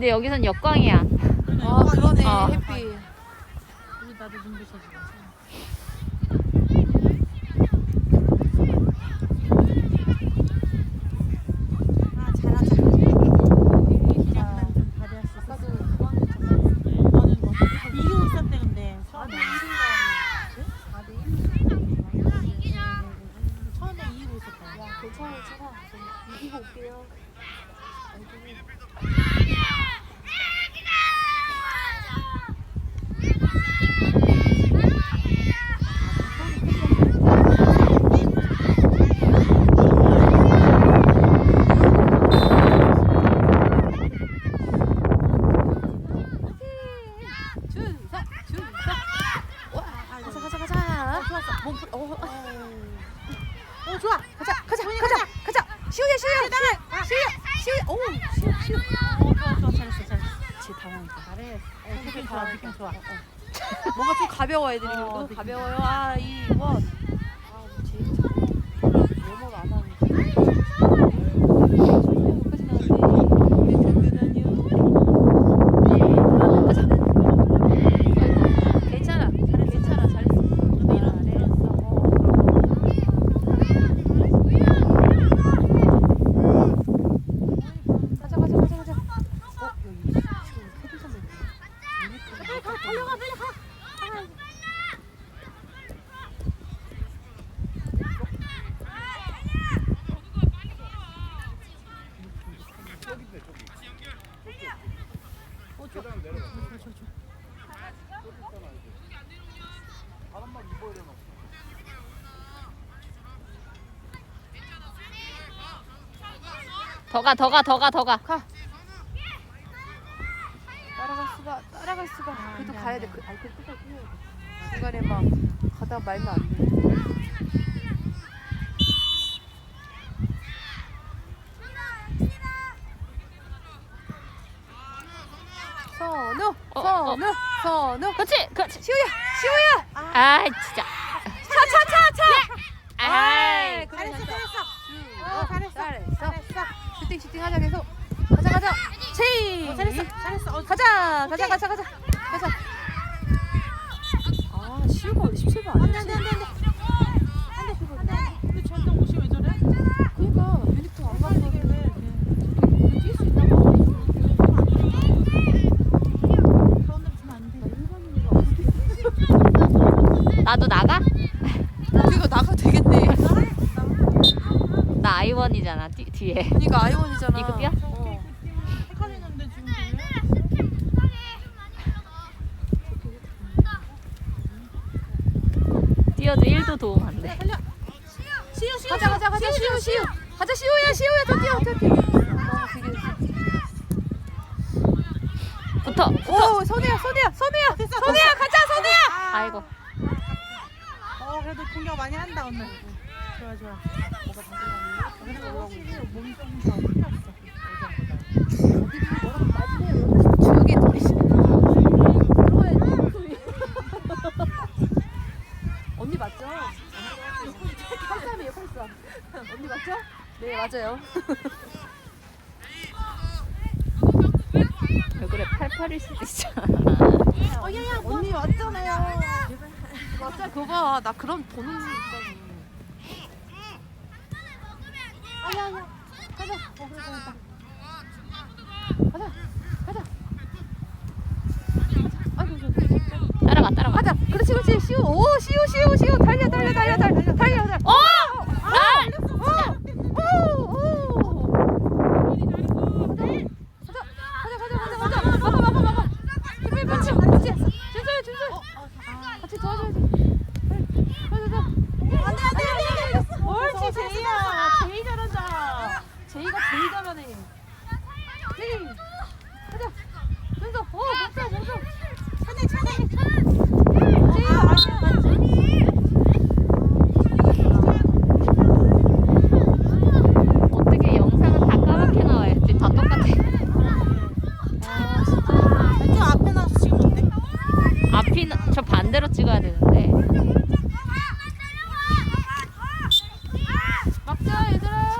근데 여기선 역광이야. 아, 그러네. 어. 햇빛. 우리 나도 눈부셔 지금. 아 잘하자. 기량만 좀 발휘할 수 있었어. 아까도 그만 너는 뭐 이기고 있었대 근데 4대 처음에 1인가 4대 1? 처음에 이기고 있었다. 야, 괜찮아, 괜찮아. 저 이기고 올게요. 준서, 준서. 와, 가자, 가자, 가자. 좋았어. 몸 풀, 어, 어. 어 좋아. 가자, 가자, 가자, 가자. 시우야, 시우야, 시우야, 시우야, 시우야. 오, 시우, 시우. 어 좋아 좋아 잘했어 잘했어. 지 당황했다. 잘해. 어 느낌 좋아 느낌 좋아. 뭔가 좀 가벼워 애들이 어, 느낌 가벼워요. 아, 이 원. 아, 뭐 제일 참 너무 안 하는데. 여기까지 나왔네. 우리 든든하냐? 가자. 아이고, 괜찮아. 괜찮아. 잘했어. 가자, 가자, 가자, 가자. 어, 여기 지금 헤드 선배. 빨리 가 빨리 가. 더 가, 더 가, 더 가, 더 가. 가. 따라갈 수가 따라갈 수가 아, 그래도 가야 안 돼. 돼. 그, 아니 그 끝까지 해야 돼. 중간에 막 가다 말면 안 돼. 선우, 어, 선우, 선우. 그렇지, 그렇지. 시우야, 시우야. 아, 진짜. 차차차차. 아이, 그래, 잘했어 잘했어. 잘했어. 어 잘했어. 잘했어. 잘했어. 슈팅 슈팅 하자 계속. 가자 가자. 체이. 어, 잘했어 잘했어. 어, 가자 가자. 가자 가자 가자. 아 시우가 17번 안돼 아니지? 안돼 안돼 안돼. 안돼 안돼. 근데 쟤한테 옷이 왜 저래? 그러니까 유니폼 안 왜? 뛸수. 가운데로 주면 안 돼. 나도 나가? 우리가 나가 되겠네. 나 아이원이잖아, 뒤, 뒤에. 그러니까 아이원이잖아. 뛰어? 어. 헷갈리는데 지금 지금. 뛰어도 1도 도움 안 돼. 달려. 시우 시우 가자 가자 가자 시우 시우. 가자 시우야 시우야 더 뛰어 더 뛰어. 붙어, 붙어. 오 선우야 선우야 선우야 선우야 가자 선우야. 아이고. 어 그래도 공격 많이 한다 오늘. 좋아 좋아. 그래도 확실히 몸이 좀더 풀렸어. 예전보다. 주옥이 둘이. 언니 맞죠? 83이에요 83. 언니 맞죠? 네 맞아요. 왜 그래, 88일 수도 있잖아. 어, 야, 야, 언니 왔잖아요. 맞아, 그거 봐. 나 그런 보는 거 있다고. 아, 야, 야. 가자. 어, 그래. 가자. 가자. 아이고, 저, 저, 따라가, 따라가. 가자. 그렇지, 그렇지. 시우. 오, 시우, 시우, 시우. 달려, 달려, 달려, 달려, 달려, 달려. 어! 아! 가자, 가자, 가자, 가자, 가자. 막아, 막아, 막아. 그렇지, 그렇지, 그렇지. 준서야, 준서. 같이 도와줘야지. 가자, 가자. 안돼 안돼 안돼. 옳지, 제이야. 제이 잘한다. 제이가 제일 잘하네. 제이. 가자. 준서. 오, 됐어, 됐어. 천에 천에. 제이야, 아니야. 어떻게 영상은 다 까맣게 나와야지. 다 똑같아. 아, 진짜. 왼쪽 앞에 나서 지금 뭔데? 앞이, 나- 저 반대로 찍어야 되는데. 막자, 얘들아.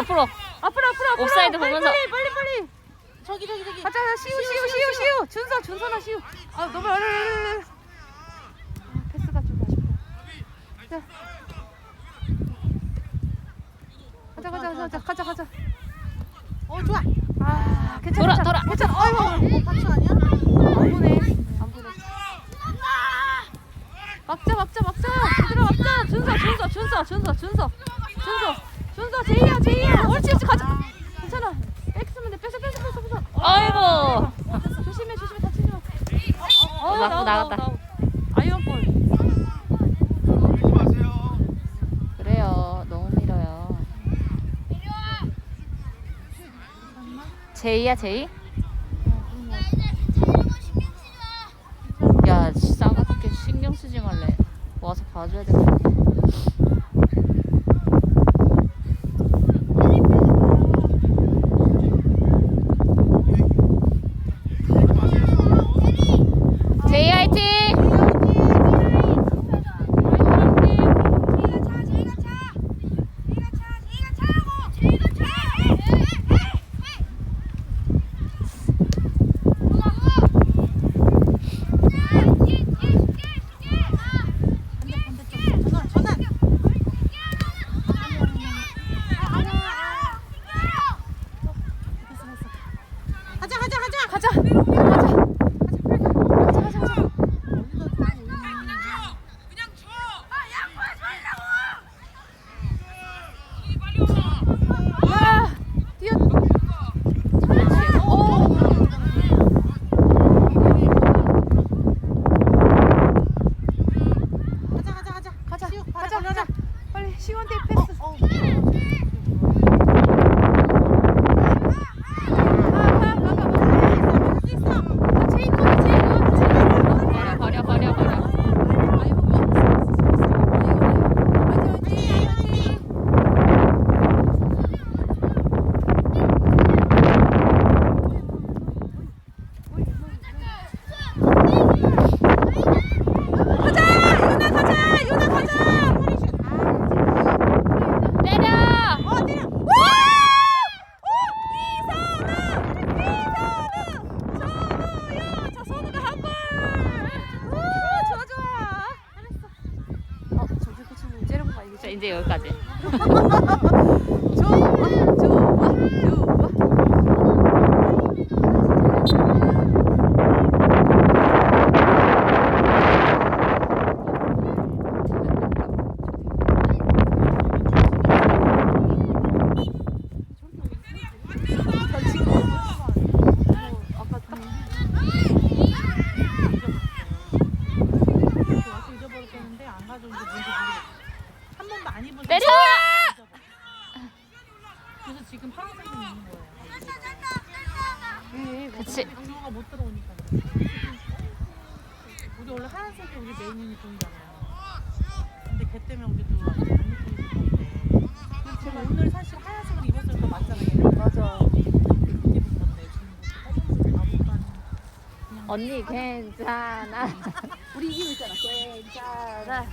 앞으로. 앞으로 앞으로 앞으로. 옵사이드 빨리, 보면서. 빨리 빨리 빨리. 저기 저기 저기. 가자 가자 시우 시우 시우 시우. 준서 준서나 시우. 아 너무 어려워. 아, 패스가 좀 아쉽다. 자. 가자 가자 가자 가자 가자. 어 좋아. 아 괜찮아 돌 아. 어 박수 아니야? 안 보내. 안 보내. 막자 막자 막자. 얘들아 막자. 준서 준서 준서 준서 준서 준서 준서 제이야 제이야. 옳지 옳지 가자. 괜찮아. 뺏으면 돼. 뺏어 뺏어 뺏어 뺏어. 아이고. 조심해 조심해 다치지 마. 어, 나갔다, 나온, 나갔다. 나온, 나온. 아이언 볼. 그래요. 너무 밀어요. 제이야 제이? 우리 메인 유니폼이잖아요. 근데 걔 때문에 우리도 안 입고 있는 건데. 제가 오늘 사실 하얀색을 입었을 때 맞잖아요. 맞아. 언니 괜찮아. 우리 이기고 있잖아. 괜찮아.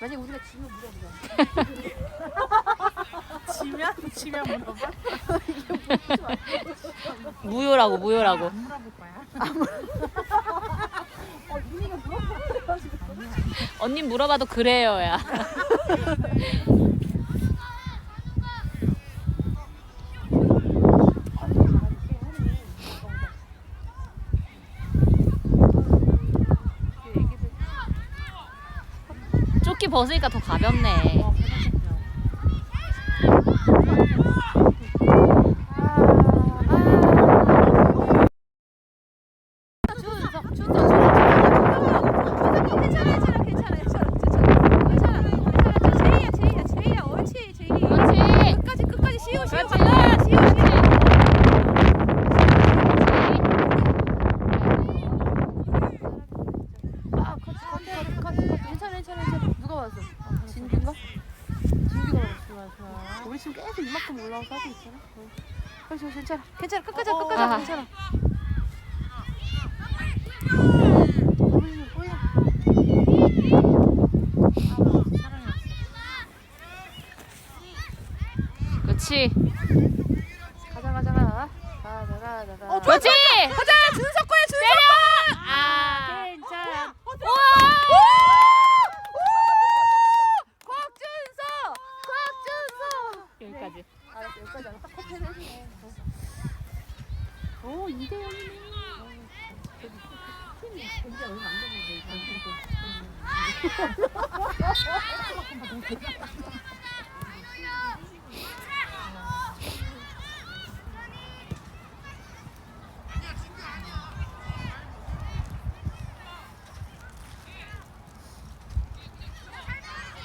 만약 우리가 지면 물어보자. 지면 지면 물어봐. 무효라고 무효라고. 안 물어볼 거야. 언니 물어봐도 그래요야. 조끼 벗으니까 더 가볍네. 어, 배고프죠. 그렇지. 끝까지 끝까지 시우 시우 그렇지. 간다 시우 시우 아 커트 커트 커트 커트 괜찮아 괜찮아 괜찮아 누가 왔어 진규인가? 진규가 왔어 좋아 좋아. 우리 지금 계속 이만큼 올라와서 하고 있잖아 어. 그렇지 괜찮아 끝까지 어, 어, 끝까지 아. 괜찮아 보이는 보이는. 아, 사랑해. 그렇지. 따라라라. 어, 그렇지. 가자 준석 거야 준석 거. 아. 괜찮아. 우와. 곽준석 곽준석. 여기까지. 알았어 여기까지 알았어. 딱 커피를 해주네. 오 이대 영이네. 팀이 진짜 얼마 안 됐는데.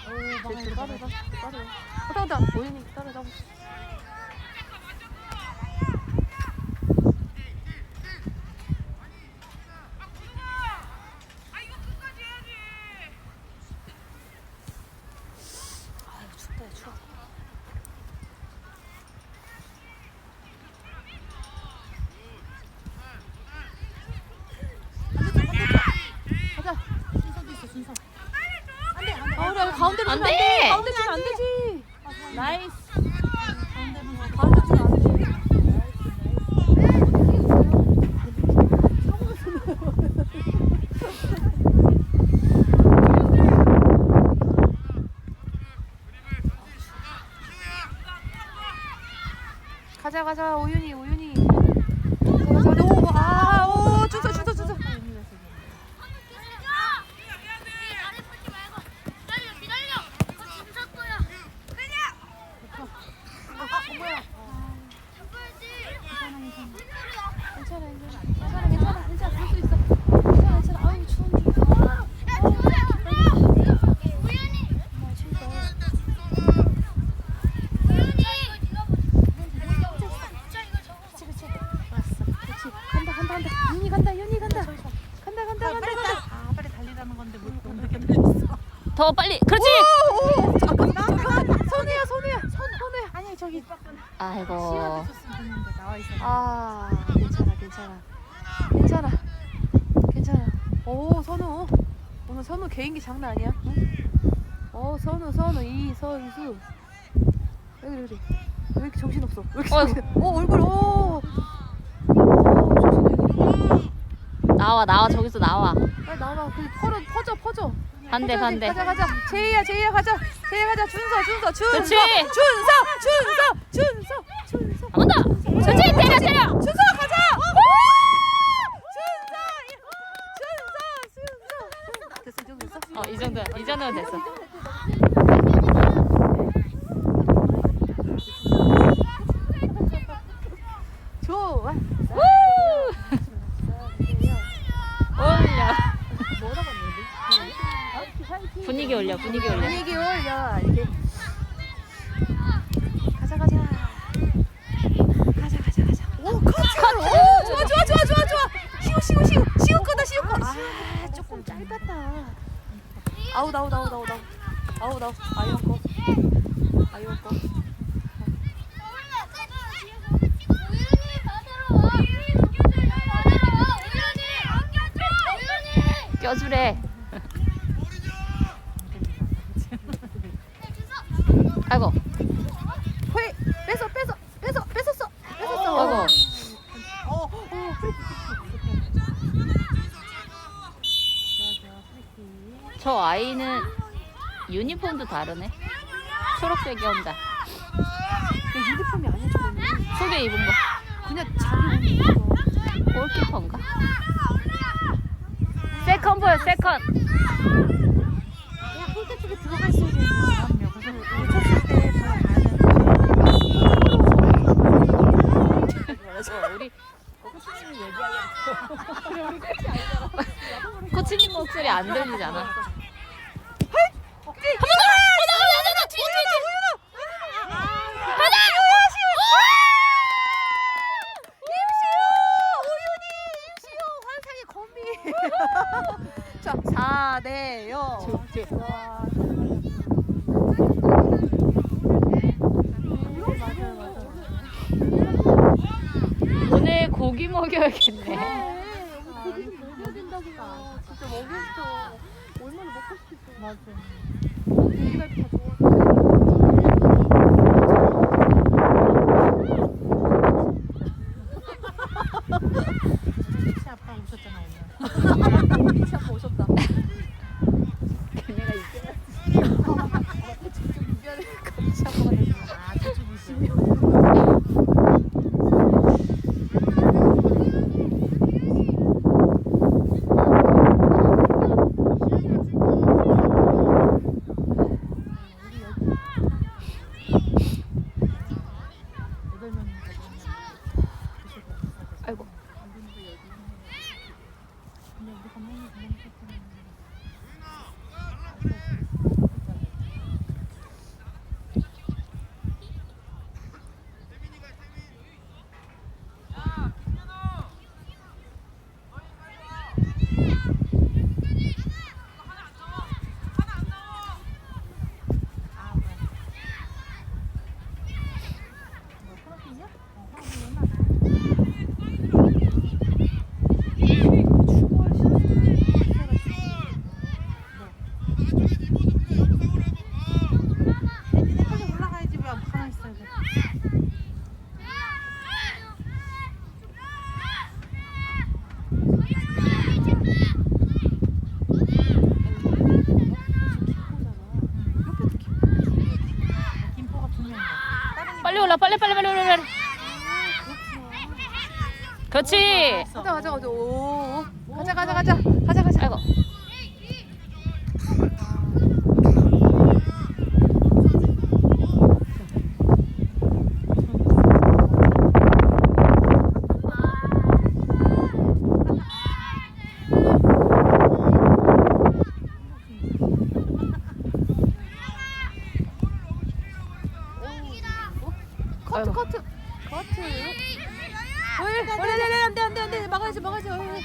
오, 막아, 빠르다, 빠르다. 왔다, 왔다. 오윤이 따라잡고. 아유, 춥다, 추워. 가자. 순서도 있어 순서. 안돼 안돼. 아, 우리 가운데로 안 주면 돼. 가운데 주면 안 되지. 나이스. 가운데는 뭐 가운데 주면 안 돼. 가자 가자 오윤이 오윤이 가자 가자 오아오 준서 준서 준서 괜찮아 괜찮아 괜찮아 괜찮아 괜찮아 볼 수 있어 괜찮아 괜찮아 아유 추운데 엄마 추우다 그치 그치 알았어 그치 간다 간다 간다 윤이 간다 윤이 간다 간다 간다 간다 빨리 간다 달. 아 빨리 달리라는 건데 못 늦게 달렸어. 더 빨리. 그렇지. 손우야 손우야 손 손우야. 아니 저기. 아이고. 아 괜찮아 괜찮아. 괜찮아. 괜찮아. 오 선우. 오늘 선우 개인기 장난 아니야? 응? 어 선우 선우. 이선수. 왜 그래 그래? 왜 이렇게 정신없어? 왜 이렇게. 정신 오 얼굴 오. 나와 나와. 저기서 나와. 빨리 나와. 그 퍼져 퍼져 퍼져 반대. 반대. 가자 가자 제이야 제이야 가자 제이야 가자 준서 준서 준서 그렇지. 준서 준서 준서 준서 한번 더. 그렇지. 때려 때려. 준서 가자 준서 준서 준서 됐어 이 정도 됐어 어이 정도 이 정도면 됐어. 좋아 올려. 뭐라고 했는데 분위기 올려 분위기 올려. 분위기 올려 이게. 가자 가자. 가자 가자 가자. 오 커트 오 좋아 좋아 좋아 좋아 좋아 시우 시우 시우 시우 거다 시우 거아 조금 짧았다. 아웃 아웃 아웃 아웃 아웃. 아웃 아웃. 아이언 거. 아이언 거. 껴주래. 아이고. 회 뺏어 뺏어 뺏어 뺏었어 뺏었어 아이고. 저 아이는 유니폼도 다르네. 초록색이. 그 유니폼이 아니야 저거는 속에 입은 거. 그냥 자기 옷 입은 거 골키퍼인가? 세컨 보여 세컨. 그냥 골대 쪽에 들어가 있어야 되는 그럼요. 그래서 놓쳤을 때 바로 가야 되는 어, 우리 코치님 목소리 안 들리잖아. 자 그렇지. 가자 가자 가자. 오. 가자 가자 가자. 가자 가자. 아이고. 커트 아이고. 커트 커트. 어이 어이 안돼 안돼 안돼 막아야지 막아야지. 어이.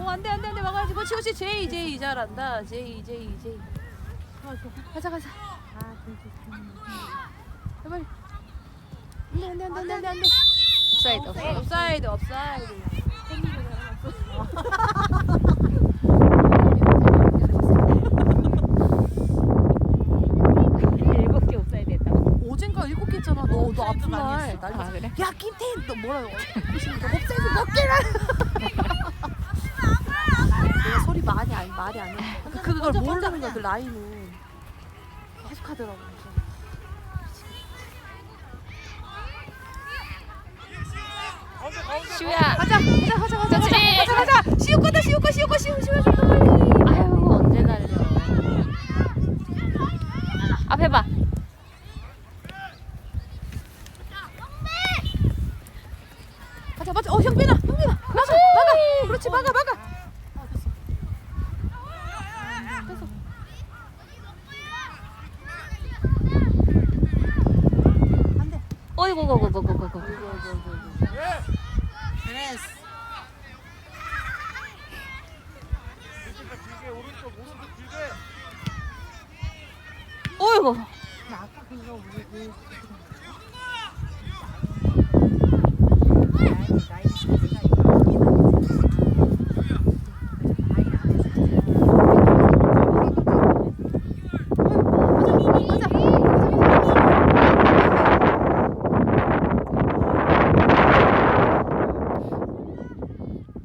어 안돼 안돼 안돼 막아야지. 그렇지 그렇지 제이 제이 잘한다. 제이 제 이 제이. 가자 가자. 아. 빨리. 안돼 안돼 안돼 안돼. 업사이드 업사이드. 일곱 개 옵사이드 했다고. 어젠가 일곱 개 했잖아. 너너 아픈 많이 날. 했어. 난리 아 그래? 야 김태인 너 뭐라고? 너 업사이드 몇 개라? 내가 소리 많이 안 말이 안 해. 그 그걸 모르는 거야 그 라인은 계속 하더라고. 시우야. 가자 가자 가자 가자 가자 그렇지. 가자 가자 시우 거다 시우 거 시우 거 시우 시우 좀 더 빨리. 아유 언제 날려. 앞에 봐. 가자 맞아 어 형빈아 형빈아 막아 막아 그렇지 막아 막아. 어이구 고고 고고 고고. 잘했어. 어이구. 나 아까 그거 왜, 왜 그렇지.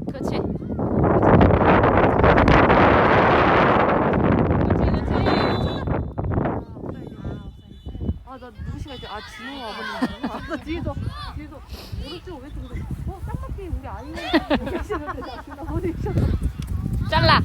그렇지 그렇지. 아나 누구시가 이제 아 진호 아버님. 아나 뒤에서 뒤에서 오른쪽 왼쪽 그래서 어딱 맞게 우리 아이는 계시는데 나 진호 아버님이셨어. 잘라.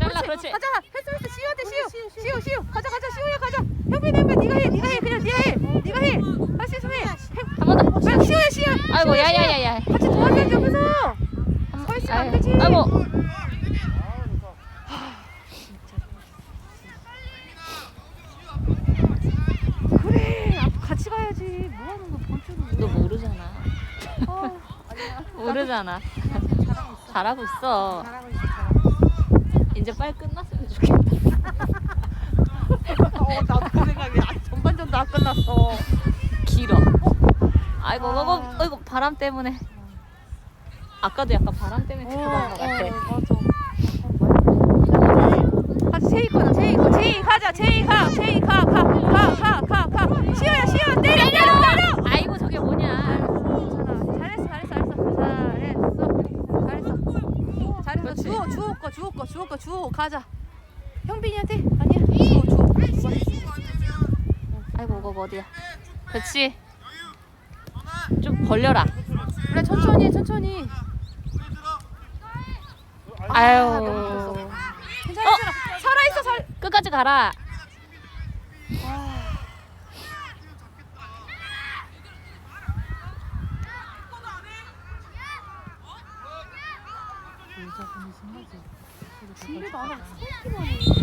잘라 그렇지. 가자 패스 패스 시우한테 시우 시우 시우 가자 가자 시우야 가자 형빈 형빈 네가 해 네가 해 그냥 네가 해 네가 해할 수 있으면 해 한 번 더. 빨리 시우야 시우 아이고 야야야야. 같이 도와줘야지 옆에서 서 있으면 안 되지 아이고. 그래 앞 같이 가야지 뭐 하는 거 본주는 너 모르잖아. 어, 아니야 모르잖아. 잘하고 있어. 잘하고. 이제 빨리 끝났으면 좋겠다. 어 나도 그 생각이 아직 전반전도 안 끝났어 길어. 아이고, 아. 아이고, 아이고, 바람 때문에. 아까도 약간 바람 때문에 들어간 것 같아. 가자 제이 거다 제이 거 제이 가자 제이 가 제이 가 가 가 가 가 가 시우야 시우 때려 때려 때려 아이고, 거 줘. 가자. 형빈이한테 아니야. 줘 줘. 누가 줘. 아이고 이거 뭐 어디야 그렇지 좀 벌려라 그래 천천히 천천히. 아유 괜찮아 괜찮아. 살아 있어 살. 끝까지 가라 아. 여자분이 신나지. 준비도 안 하고 서 있기만 해.